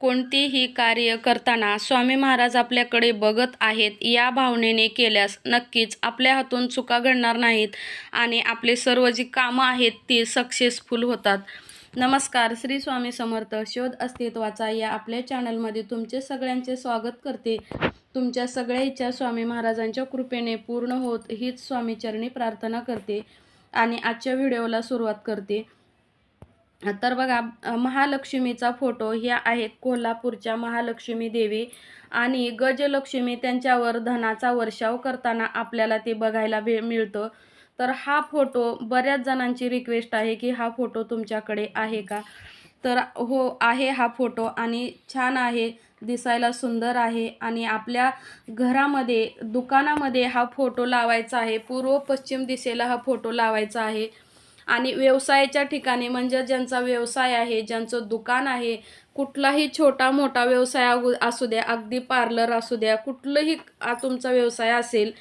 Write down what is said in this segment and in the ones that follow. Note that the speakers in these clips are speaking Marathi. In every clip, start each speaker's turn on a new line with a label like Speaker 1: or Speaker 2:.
Speaker 1: कोणतेही कार्य करताना स्वामी महाराज आपल्याकडे बघत आहेत या भावनेने केल्यास नक्कीच आपल्या हातून चुका घडणार नाहीत आणि आपले सर्व जी कामं आहेत ती सक्सेसफुल होतात. नमस्कार श्री स्वामी समर्थ. शोध अस्तित्वाचा या आपल्या चॅनलमध्ये तुमचे सगळ्यांचे स्वागत करते. तुमच्या सगळ्या इच्छा स्वामी महाराजांच्या कृपेने पूर्ण होत हीच स्वामीचरणी प्रार्थना करते आणि आजच्या व्हिडिओला सुरुवात करते. तर बघा महालक्ष्मीचा फोटो ह्या आहेत कोल्हापूरच्या महालक्ष्मी देवी आणि गजलक्ष्मी त्यांच्यावर धनाचा वर्षाव करताना आपल्याला ते बघायला भे मिळतं. तर हा फोटो बऱ्याच जणांची रिक्वेस्ट आहे की हा फोटो तुमच्याकडे आहे का? तर हो आहे हा फोटो आणि छान आहे दिसायला सुंदर आहे आणि आपल्या घरामध्ये दुकानामध्ये हा फोटो लावायचा आहे. पूर्व पश्चिम दिशेला हा फोटो लावायचा आहे. आणि व्यवसायाच्या ठिकाणी म्हणजे ज्यांचा व्यवसाय आहे ज्यांचं दुकान आहे कुठलाही छोटा मोठा व्यवसाय असू द्या अगदी पार्लर असू द्या कुठलंही तुमचा व्यवसाय असेल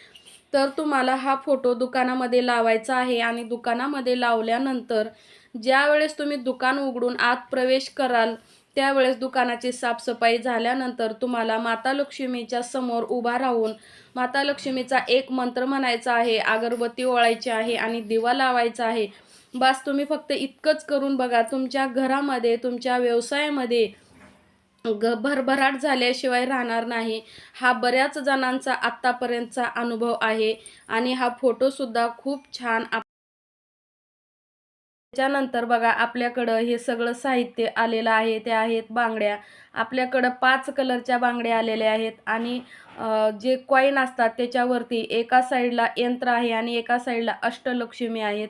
Speaker 1: तर तुम्हाला हा फोटो दुकानामध्ये लावायचा आहे आणि दुकानामध्ये लावल्यानंतर ज्यावेळेस तुम्ही दुकान उघडून आत प्रवेश कराल त्यावेळेस दुकानाची साफसफाई झाल्यानंतर तुम्हाला माता लक्ष्मीच्या समोर उभा राहून माता लक्ष्मीचा एक मंत्र म्हणायचा आहे अगरबत्ती ओळायची आहे आणि दिवा लावायचा आहे. बस तुम्ही फक्त इतकंच करून बघा तुमच्या घरामध्ये तुमच्या व्यवसायामध्ये ग भरभराट झाल्याशिवाय राहणार नाही. हा बऱ्याच जणांचा आत्तापर्यंतचा अनुभव आहे आणि हा फोटोसुद्धा खूप छान आप त्याच्यानंतर बघा आपल्याकडं हे सगळं साहित्य आलेलं आहे ते आहेत बांगड्या. आपल्याकडं पाच कलरच्या बांगड्या आलेल्या आहेत आणि जे कॉईन असतात त्याच्यावरती एका साईडला यंत्र आहे आणि एका साईडला अष्टलक्ष्मी आहेत.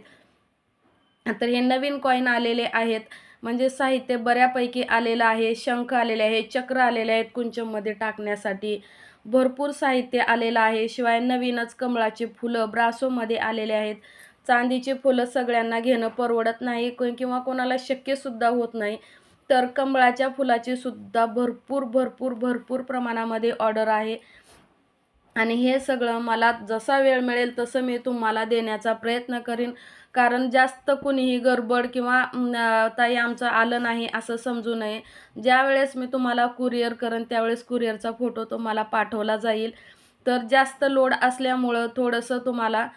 Speaker 1: तर हे नवीन कॉईन आलेले आहेत. म्हणजे साहित्य बऱ्यापैकी आलेलं आहे. शंख आलेले आहे चक्र आलेले आहेत कुंचममध्ये टाकण्यासाठी. भरपूर साहित्य आलेलं आहे. शिवाय नवीनच कमळाची फुलं ब्रासोमध्ये आलेले आहेत. चांदीची फुलं सगळ्यांना घेणं परवडत नाही. किंवा कोणाला शक्यसुद्धा होत नाही. तर कमळाच्या फुलाची सुद्धा भरपूर भरपूर भरपूर प्रमाणामध्ये ऑर्डर आहे. आणि हे सगळं मला जसा वेळ मिळेल तसं मी तुम्हाला देण्याचा प्रयत्न करीन. कारण जास्त कुणीही गडबड किंवा ताई आमचं आलं नाही असं समजू नये. ज्या वेळेस मी तुम्हाला कुरिअर करेन त्यावेळेस कुरिअरचा फोटो तुम्हाला पाठवला जाईल. तर जास्त लोड असल्यामुळं थोडंसं तुम्हाला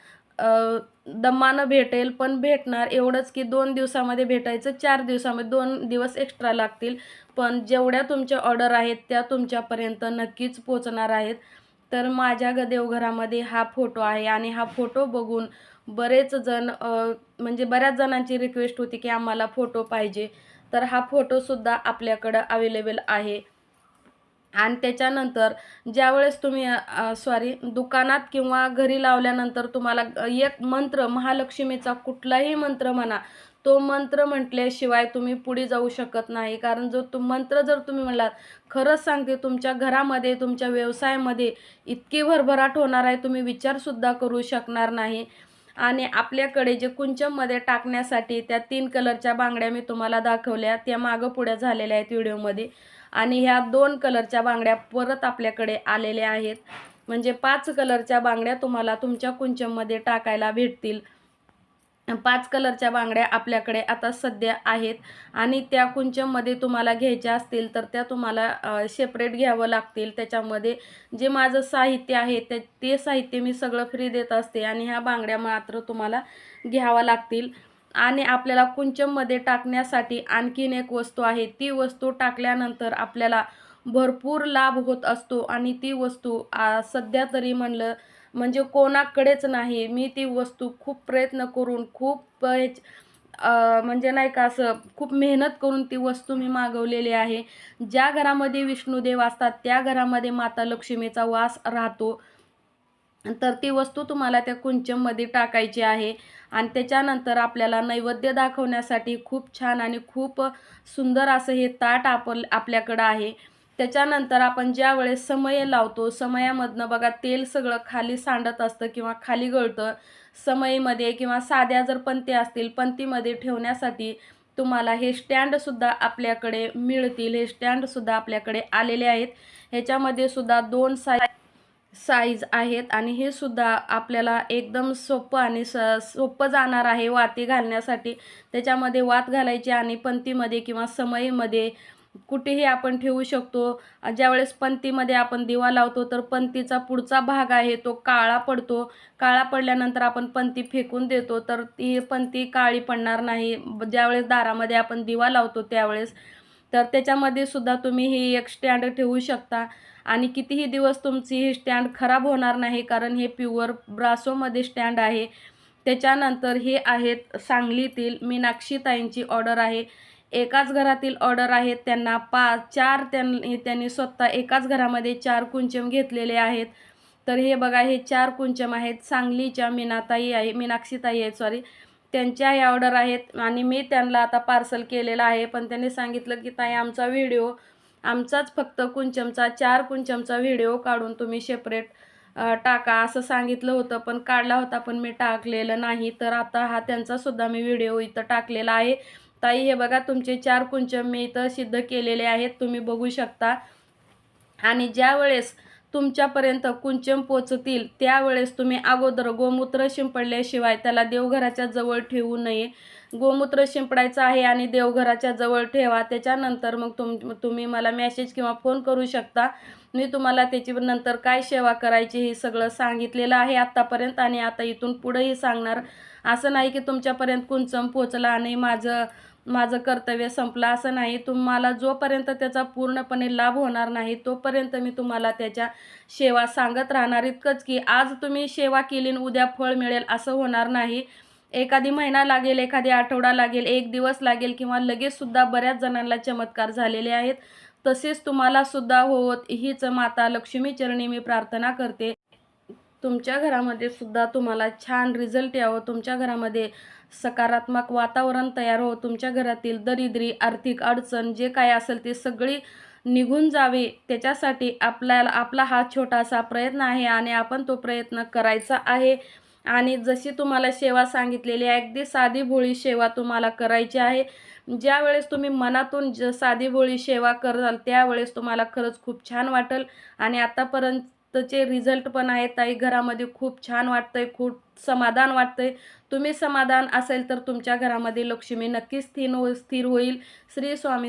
Speaker 1: दमानं भेटेल. पण भेटणार एवढंच की दोन दिवसामध्ये भेटायचं चार दिवसामध्ये दोन दिवस एक्स्ट्रा लागतील. पण जेवढ्या तुमच्या ऑर्डर आहेत त्या तुमच्यापर्यंत नक्कीच पोचणार आहेत. तर माझ्या ग देवघरामध्ये हा फोटो आहे आणि हा फोटो बघून बरेच जण म्हणजे बऱ्याच जणांची रिक्वेस्ट होती की आम्हाला फोटो पाहिजे. तर हा फोटोसुद्धा आपल्याकडं अवेलेबल आहे. आणि त्याच्यानंतर ज्यावेळेस तुम्ही सॉरी दुकानात किंवा घरी लावल्यानंतर तुम्हाला एक मंत्र महालक्ष्मीचा कुठलाही मंत्र म्हणा तो मंत्र म्हटल्याशिवाय तुम्ही पुढे जाऊ शकत नाही. कारण जो तो मंत्र जर तुम्ही म्हणलात खरंच सांगते तुमच्या घरामध्ये तुमच्या व्यवसायामध्ये इतकी भरभराट होणार आहे तुम्ही विचारसुद्धा करू शकणार नाही. आणि आपल्याकडे जे कुंचममध्ये टाकण्यासाठी त्या तीन कलरच्या बांगड्या मी तुम्हाला दाखवल्या त्या मागं पुढे झालेल्या आहेत व्हिडिओमध्ये. आणि ह्या दोन कलरच्या बांगड्या परत आपल्याकडे आलेल्या आहेत. म्हणजे पाच कलरच्या बांगड्या तुम्हाला तुमच्या कुंचममध्ये टाकायला भेटतील. पाच कलरच्या बांगड्या आपल्याकडे आता सध्या आहेत आणि त्या कुंचममध्ये तुम्हाला घ्यायच्या असतील तर त्या तुम्हाला सेपरेट घ्यावं लागतील. त्याच्यामध्ये जे माझं साहित्य आहे ते ते साहित्य मी सगळं फ्री देत असते आणि ह्या बांगड्या मात्र तुम्हाला घ्याव्या लागतील. आणि आपल्याला कुंचममध्ये टाकण्यासाठी आणखीन एक वस्तू आहे. ती वस्तू टाकल्यानंतर आपल्याला भरपूर लाभ होत असतो आणि ती वस्तू सध्या तरी म्हणलं म्हणजे कोणाकडेच नाही. मी ती वस्तू खूप प्रयत्न करून खूप म्हणजे नाही का असं खूप मेहनत करून ती वस्तू मी मागवलेली आहे. ज्या घरामध्ये विष्णुदेव असतात त्या घरामध्ये माता लक्ष्मीचा वास राहतो. तर ती वस्तू तुम्हाला त्या कुंचममध्ये टाकायची आहे आणि त्याच्यानंतर आपल्याला नैवेद्य दाखवण्यासाठी खूप छान आणि खूप सुंदर असं हे ताट आप आपल्याकडं आहे. त्याच्यानंतर आपण ज्या वेळेस समय लावतो समयामधनं बघा तेल सगळं खाली सांडत असतं किंवा खाली गळतं. समयीमध्ये किंवा साध्या जर पंती असतील पंतीमध्ये ठेवण्यासाठी तुम्हाला हे स्टँडसुद्धा आपल्याकडे मिळतील. हे स्टँडसुद्धा आपल्याकडे आलेले आहेत. ह्याच्यामध्ये सुद्धा दोन साय साईज आहेत आणि हे सुद्धा आपल्याला एकदम सोपं आणि स सोपं जाणार आहे वाती घालण्यासाठी. त्याच्यामध्ये वात घालायची आणि पंतीमध्ये किंवा समईमध्ये कुठेही आपण ठेवू शकतो. ज्यावेळेस पंतीमध्ये आपण दिवा लावतो तर पंतीचा पुढचा भाग आहे तो काळा पडतो. काळा पडल्यानंतर आपण पंती फेकून देतो तर ती पंती काळी पडणार नाही. ज्यावेळेस दारामध्ये आपण दिवा लावतो त्यावेळेस तर त्याच्यामध्ये सुद्धा तुम्ही ही एक स्टँड ठेवू शकता. आणि कितीही दिवस तुमची ही स्टँड खराब होणार नाही कारण हे प्युअर ब्रासोमध्ये स्टँड आहे. त्याच्यानंतर हे आहेत सांगलीतील मीनाक्षीताईंची ऑर्डर आहे. एकाच घरातील ऑर्डर आहेत. त्यांना पाच चार त्यांनी त्यांनी स्वतः एकाच घरामध्ये चार कुंचम घेतलेले आहेत. तर हे बघा हे चार कुंचम आहेत. सांगलीच्या मीनाताई आहे मीनाक्षीताई आहेत सॉरी त्यांच्या या ऑर्डर आहेत आणि मी त्यांना आता पार्सल केलेलं आहे. पण त्यांनी सांगितलं की ताई आमचा व्हिडिओ आमचाच फक्त कुंचमचा चार कुंचमचा व्हिडिओ काढून तुम्ही सेपरेट टाका असं सांगितलं होतं. पण काढला होता पण मी टाकलेलं नाही. तर आता हा त्यांचासुद्धा मी व्हिडिओ इथं टाकलेला आहे. ताई हे बघा तुमचे चार कुंचम मी इथं सिद्ध केलेले आहेत तुम्ही बघू शकता. आणि ज्या वेळेस तुमच्यापर्यंत कुंचम पोचतील त्यावेळेस तुम्ही अगोदर गोमूत्र शिंपडल्याशिवाय त्याला देवघराच्या जवळ ठेवू नये. गोमूत्र शिंपडायचं आहे आणि देवघराच्या जवळ ठेवा त्याच्यानंतर मग तुम तुम्ही मला मॅसेज किंवा फोन करू शकता. मी तुम्हाला त्याची नंतर काय सेवा करायची हे सगळं सांगितलेलं आहे आत्तापर्यंत आणि आता इथून पुढेही सांगणार. असं नाही की तुमच्यापर्यंत कुंचम पोचला आणि माझं माझं कर्तव्य संपलं असं नाही तुम्हाला जोपर्यंत त्याचा पूर्णपणे लाभ होणार नाही तोपर्यंत मी तुम्हाला त्याच्या सेवा सांगत राहणार. इतकंच की आज तुम्ही सेवा केली आणि उद्या फळ मिळेल असं होणार नाही. एखादी महिना लागेल एखादी आठवडा लागेल एक दिवस लागेल किंवा लगेचसुद्धा बऱ्याच जणांना चमत्कार झालेले आहेत. तसेच तुम्हाला सुद्धा होत हीच माता लक्ष्मी चरणी मी प्रार्थना करते. तुमच्या घरामध्ये सुद्धा तुम्हाला छान रिझल्ट यावं. तुमच्या घरामध्ये सकारात्मक वातावरण तयार हो. तुमच्या घरातील दरिद्री आर्थिक अडचण जे काय असेल ते सगळी निघून जावे. त्याच्यासाठी आपल्याला आपला हा छोटासा प्रयत्न आहे आणि आपण तो प्रयत्न करायचा आहे. आणि जशी तुम्हाला सेवा सांगितलेली आहे अगदी साधी भोळी सेवा तुम्हाला करायची आहे. ज्यावेळेस तुम्ही मनातून ज साधी भोळी सेवा कराल त्यावेळेस तुम्हाला खरंच खूप छान वाटेल. आणि आतापर्यंत आतापर्यंतचे रिझल्ट पण आहेत ताई घरामध्ये खूप छान वाटतंय खूप समाधान वाटतंय. तुम्ही समाधान असेल तर तुमच्या घरामध्ये लक्ष्मी नक्कीच स्थिर हो स्थिर होईल. श्री स्वामी